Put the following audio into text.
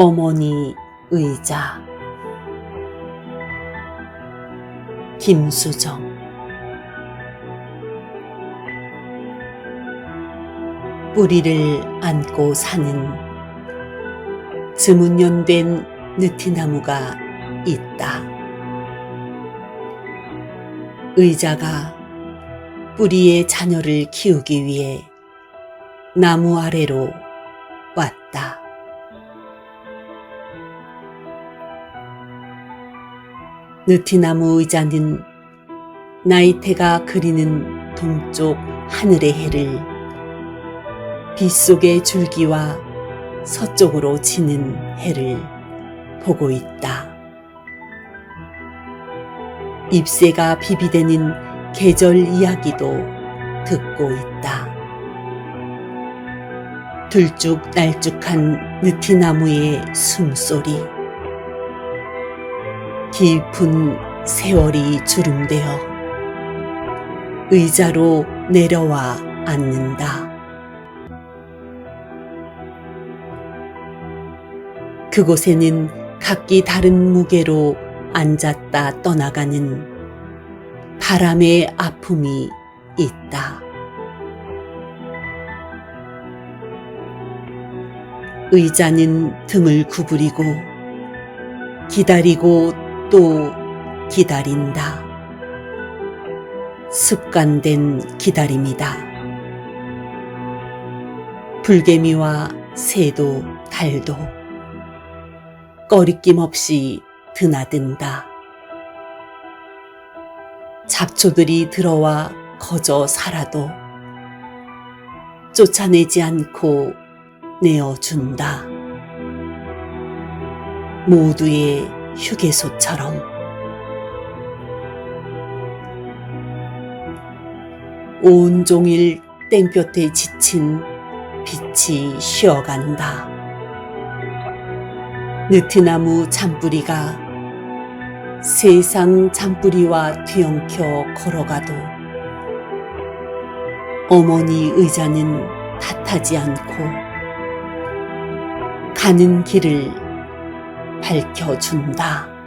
어머니 의자 김수정 뿌리를 안고 사는 즈문연된 느티나무가 있다. 의자가 뿌리의 자녀를 키우기 위해 나무 아래로 왔다. 느티나무 의자는 나이테가 그리는 동쪽 하늘의 해를 빗속의 줄기와 서쪽으로 지는 해를 보고 있다. 잎새가 비비대는 계절 이야기도 듣고 있다. 들쭉날쭉한 느티나무의 숨소리. 깊은 세월이 주름되어 의자로 내려와 앉는다. 그곳에는 각기 다른 무게로 앉았다 떠나가는 바람의 아픔이 있다. 의자는 등을 구부리고 기다리고 또 기다린다. 습관된 기다림이다. 불개미와 새도 달도 꺼리낌 없이 드나든다. 잡초들이 들어와 거저 살아도 쫓아내지 않고 내어준다. 모두의 휴게소처럼 온종일 땡볕에 지친 빛이 쉬어간다. 느티나무 잔뿌리가 세상 잔뿌리와 뒤엉켜 걸어가도 어머니 의자는 탓하지 않고 가는 길을 밝혀준다.